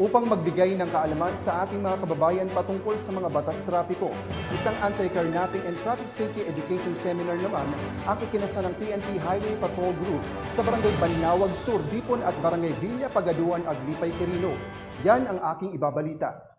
upang magbigay ng kaalaman sa ating mga kababayan patungkol sa mga batas trapiko. Isang anti-carnapping and traffic safety education seminar naman ang ikinasa ng PNP Highway Patrol Group sa Barangay Banawag Sur, Dipon at Barangay Villa Pagaduan, Aglipay, Quirino. Yan ang aking ibabalita.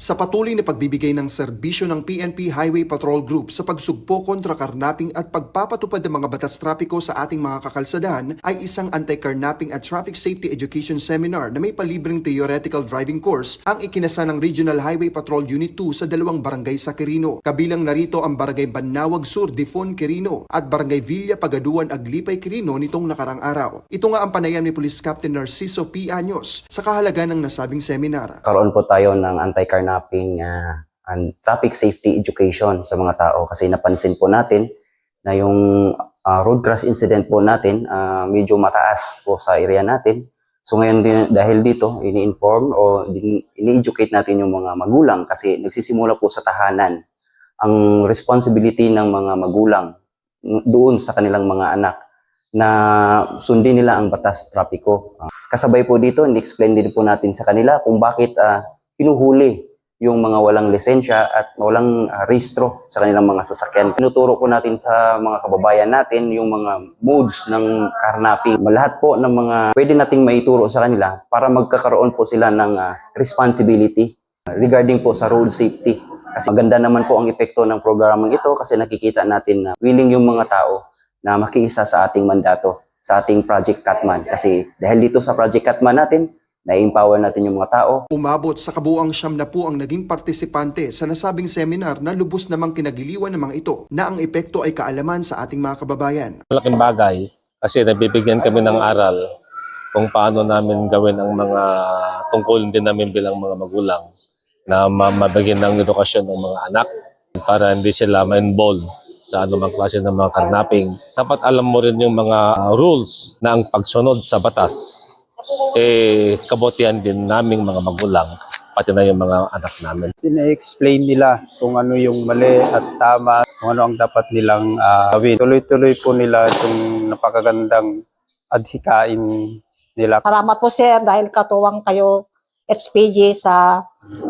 Sa patuloy na pagbibigay ng serbisyo ng PNP Highway Patrol Group sa pagsugpo kontra karnapping at pagpapatupad ng mga batas trapiko sa ating mga kakalsadahan ay isang anti-carnapping at traffic safety education seminar na may palibreng theoretical driving course ang ikinasa ng Regional Highway Patrol Unit 2 sa dalawang barangay sa Quirino. Kabilang narito ang Barangay Banawag Sur, Difon, Quirino at Barangay Villa Pagaduan, Aglipay, Quirino nitong nakarang araw. Ito nga ang panayam ni Police Captain Narciso P. Anyos sa kahalagahan ng nasabing seminar. karoon po tayo ng anti-carnapping ah, and traffic safety education sa mga tao kasi napansin po natin na yung ah, road crash incident po natin ah, medyo mataas po sa area natin. So ngayon din, dahil dito, ini-inform o ini-educate natin yung mga magulang kasi nagsisimula po sa tahanan ang responsibility ng mga magulang doon sa kanilang mga anak na sundin nila ang batas trapiko. Kasabay po dito, in-explain din po natin sa kanila kung bakit ah, pinuhuli yung mga walang lisensya at walang ah, rehistro sa kanilang mga sasakyan. Tinuturo po natin sa mga kababayan natin yung mga modes ng carnapping. Lahat po ng mga pwede nating maituro sa kanila para magkakaroon po sila ng ah, responsibility ah, regarding po sa road safety. Kasi maganda naman po ang epekto ng programang ito kasi nakikita natin na willing yung mga tao na makiisa sa ating mandato, sa ating Project Catman. Kasi dahil dito sa Project Catman natin, na-empower natin yung mga tao, Umabot sa kabuang siyam na po ang naging partisipante sa nasabing seminar na lubos namang kinagiliwan ng mga ito na ang epekto ay kaalaman sa ating mga kababayan. malaking bagay kasi nabibigyan kami ng aral kung paano namin gawin ang mga tungkulin din namin bilang mga magulang na ma- mabigyan ng edukasyon ng mga anak para hindi sila ma-involve sa anumang klase ng mga karnaping. Dapat alam mo rin yung mga rules na ang pagsunod sa batas eh kabutihan din naming mga magulang pati na yung mga anak namin. Ina-explain nila kung ano yung mali at tama, kung ano ang dapat nilang ah, gawin. Tuloy-tuloy po nila itong napakagandang adhikain nila. Salamat po sir dahil katuwang kayo SPG sa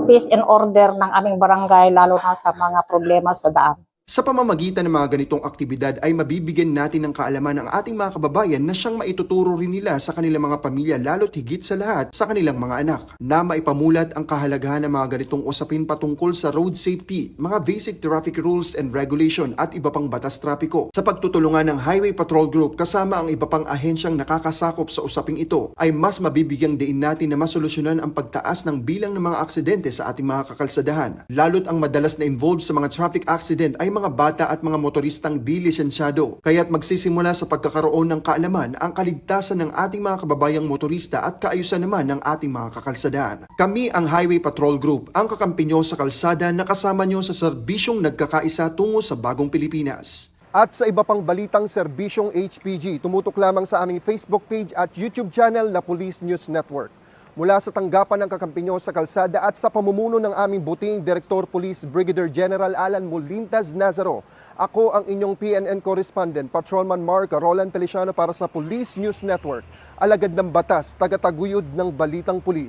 peace and order ng aming barangay lalo na sa mga problema sa daan. Sa pamamagitan ng mga ganitong aktibidad ay mabibigyan natin ng kaalaman ang ating mga kababayan na siyang maituturo rin nila sa kanilang mga pamilya lalo't higit sa lahat sa kanilang mga anak. Na maipamulat ang kahalagahan ng mga ganitong usapin patungkol sa road safety, mga basic traffic rules and regulation at iba pang batas trapiko. Sa pagtutulungan ng Highway Patrol Group kasama ang iba pang ahensyang nakakasakop sa usaping ito ay mas mabibigyang diin natin na masolusyonan ang pagtaas ng bilang ng mga aksidente sa ating mga kakalsadahan. Lalo't ang madalas na involved sa mga traffic accident ay mga bata at mga motoristang di lisensyado. Kaya't magsisimula sa pagkakaroon ng kaalaman ang kaligtasan ng ating mga kababayang motorista at kaayusan naman ng ating mga kakalsadahan. Kami ang Highway Patrol Group, ang kakampi sa kalsada na kasama nyo sa serbisyong nagkakaisa tungo sa bagong Pilipinas. At sa iba pang balitang serbisyong HPG, tumutok lamang sa aming Facebook page at YouTube channel na Police News Network. Mula sa tanggapan ng kakampi sa kalsada at sa pamumuno ng aming buting Director Police Brigadier General Alan Molintas Nazaro, ako ang inyong PNN correspondent, Patrolman Mark Roland Feliciano para sa Police News Network, alagad ng batas, tagataguyod ng balitang pulis.